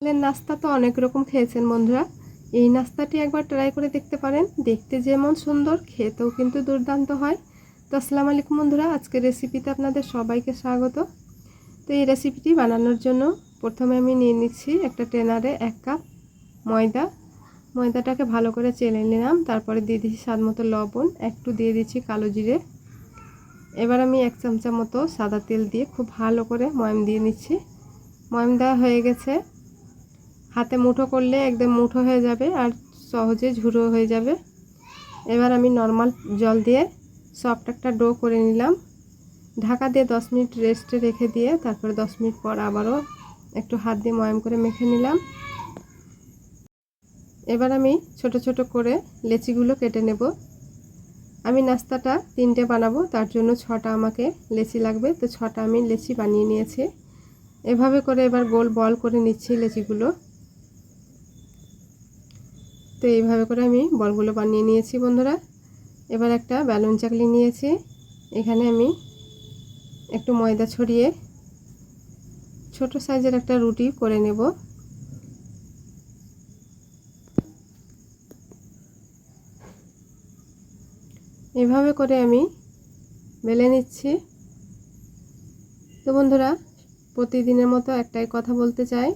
সকালের নাস্তা তো অনেক রকম খেয়েছেন বন্ধুরা। এই নাস্তাটি একবার ট্রাই করে দেখতে পারেন। দেখতে যেমন সুন্দর, খেতেও কিন্তু দুর্দান্ত হয়। তো আসসালামু আলাইকুম বন্ধুরা, আজকের রেসিপিতে আপনাদের সবাইকে স্বাগত। তো এই রেসিপিটি বানানোর জন্য প্রথমে আমি নিয়ে নিচ্ছি একটা ট্রেনারে এক কাপ ময়দা। ময়দাটাকে ভালো করে চেলে নিলাম, তারপরে দিয়ে দিচ্ছি স্বাদ মতো লবণ, একটু দিয়ে দিচ্ছি কালো জিরে। এবার আমি এক চামচা মতো সাদা তেল দিয়ে খুব ভালো করে ময়ম দিয়ে নিচ্ছি। ময়ম দেওয়া হয়ে গেছে। হাতে মুঠো করলে একদম মুঠো হয়ে যাবে আর সহজে ঝুড়ো হয়ে যাবে। এবার আমি নর্মাল জল দিয়ে সফট একটা ডো করে নিলাম। ঢাকা দিয়ে দশ মিনিট রেস্টে রেখে দিয়ে তারপরে দশ মিনিট পর আবারও একটু হাত দিয়ে ময়াম করে মেখে নিলাম। এবার আমি ছোট ছোট করে লেচিগুলো কেটে নেব। আমি নাস্তাটা তিনটে বানাবো, তার জন্য ছটা আমাকে লেচি লাগবে, তো ছটা আমি লেচি বানিয়ে নিয়েছি। এভাবে করে এবার গোল বল করে নিচ্ছি লেচিগুলো। তো এইভাবে করে আমি বলগুলো বানিয়ে নিয়েছি বন্ধুরা। এবার একটা ব্যালুন চাকলি নিয়েছি। এখানে আমি একটু ময়দা ছড়িয়ে ছোট সাইজের একটা রুটি করে নেব। এভাবে করে আমি বেলে নিচ্ছি। তো বন্ধুরা, প্রতিদিনের মতো একটাই কথা বলতে চাই।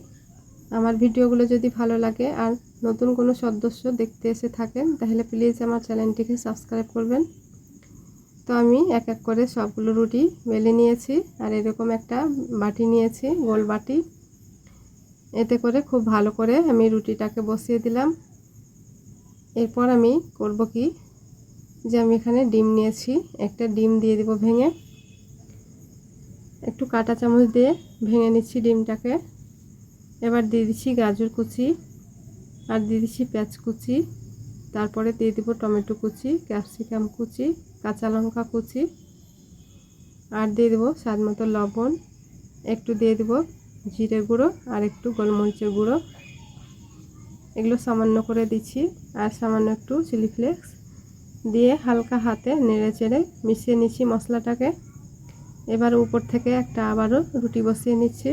আমার ভিডিওগুলো যদি ভালো লাগে আর নতুন কোনো সদস্য দেখতে এসে থাকেন, তাহলে প্লিজ আমার চ্যানেলটিকে সাবস্ক্রাইব করবেন। তো আমি এক এক করে সবগুলো রুটি বেলে নিয়েছি, আর এরকম একটা বাটি নিয়েছি, গোল বাটি। এতে করে খুব ভালো করে আমি রুটিটাকে বসিয়ে দিলাম। এরপর আমি করব কি? যে আমি এখানে ডিম নিয়েছি, একটা ডিম দিয়ে দিব ভেঙে। একটু কাটা চামচ দিয়ে ভেঙে নিচ্ছি ডিমটাকে। এবার দিয়ে দিচ্ছি গাজর কুচি। আর দিয়ে দিচ্ছি পেঁয়াজ কুচি। তারপরে দিয়ে দিব টমেটো কুচি, ক্যাপসিকাম কুচি, কাঁচা লঙ্কা কুচি। আর দিয়ে দেবো স্বাদ মতো লবণ। একটু দিয়ে দেবো জিরে গুঁড়ো আর একটু গোলমরিচের গুঁড়ো। এগুলো সামান্য করে দিচ্ছি আর সামান্য একটু চিলি ফ্লেক্স। দিয়ে হালকা হাতে নেড়ে চেড়ে মিশিয়ে নিচ্ছি মশলাটাকে। এবার উপর থেকে একটা আবারও রুটি বসিয়ে নিচ্ছি।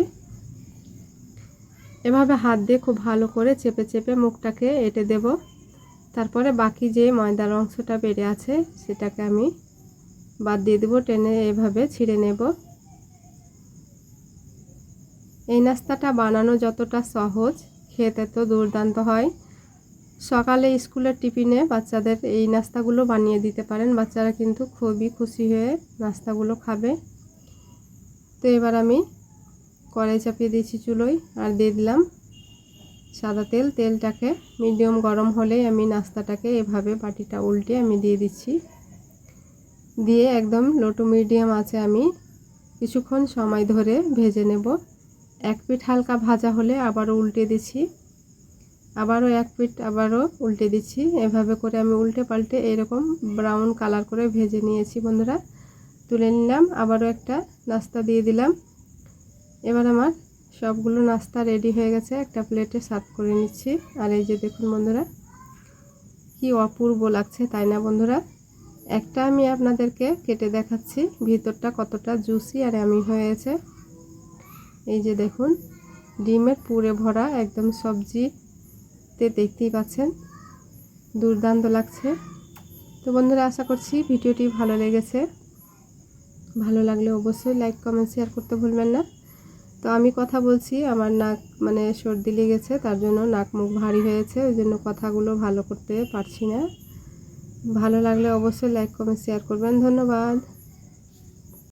এভাবে হাত দিয়ে খুব ভালো করে চেপে চেপে মুখটাকে এঁটে দেব। তারপরে বাকি যে ময়দার অংশটা বেড়ে আছে, সেটাকে আমি বাদ দিয়ে দেবো, টেনে এভাবে ছিঁড়ে নেব। এই নাস্তাটা বানানো যতটা সহজ, খেতে তো দুর্দান্ত হয়। সকালে স্কুলের টিফিনে বাচ্চাদের এই নাস্তাগুলো বানিয়ে দিতে পারেন। বাচ্চারা কিন্তু খুবই খুশি হয়ে নাস্তাগুলো খাবে। তো এবার আমি কড়াই চাপিয়ে দিয়েছি চুলোয় আর দিয়ে দিলাম সাদা তেল। তেলটাকে মিডিয়াম গরম হলেই আমি নাস্তাটাকে এভাবে বাটিটা উল্টে আমি দিয়ে দিচ্ছি। দিয়ে একদম লো টু মিডিয়াম আছে আমি কিছুক্ষণ সময় ধরে ভেজে নেব। এক পিঠ হালকা ভাজা হলে আবারও উল্টে দিচ্ছি। আবারও এক পিঠ আবারও উল্টে দিচ্ছি। এভাবে করে আমি উল্টে পাল্টে এরকম ব্রাউন কালার করে ভেজে নিয়েছি বন্ধুরা। তুলে নিলাম, আবারও একটা নাস্তা দিয়ে দিলাম। এবার আমার সবগুলো নাস্তা রেডি হয়ে গেছে, একটা প্লেটে সার্ভ করে নিচ্ছি। আর এই যে দেখুন বন্ধুরা, কি অপূর্ব লাগছে, তাই না বন্ধুরা? একটা আমি আপনাদেরকে কেটে দেখাচ্ছি, ভিতরটা কতটা জুসি আর আমি হয়েছে। এই যে দেখুন, ডিমের পুরে ভরা একদম সবজিতে দেখতেই পাচ্ছেন, দুর্দান্ত লাগছে। তো বন্ধুরা, আশা করছি ভিডিওটি ভালো লেগেছে। ভালো লাগলে অবশ্যই লাইক কমেন্ট শেয়ার করতে ভুলবেন না। আমি কথা বলছি, আমার নাক মানে সর্দি লেগেছে, তার জন্য নাক মুখ ভারী হয়েছে, ওই জন্য কথাগুলো ভালো করতে পারছি না। ভালো লাগলে অবশ্যই লাইক কমেন্ট শেয়ার করবেন, ধন্যবাদ।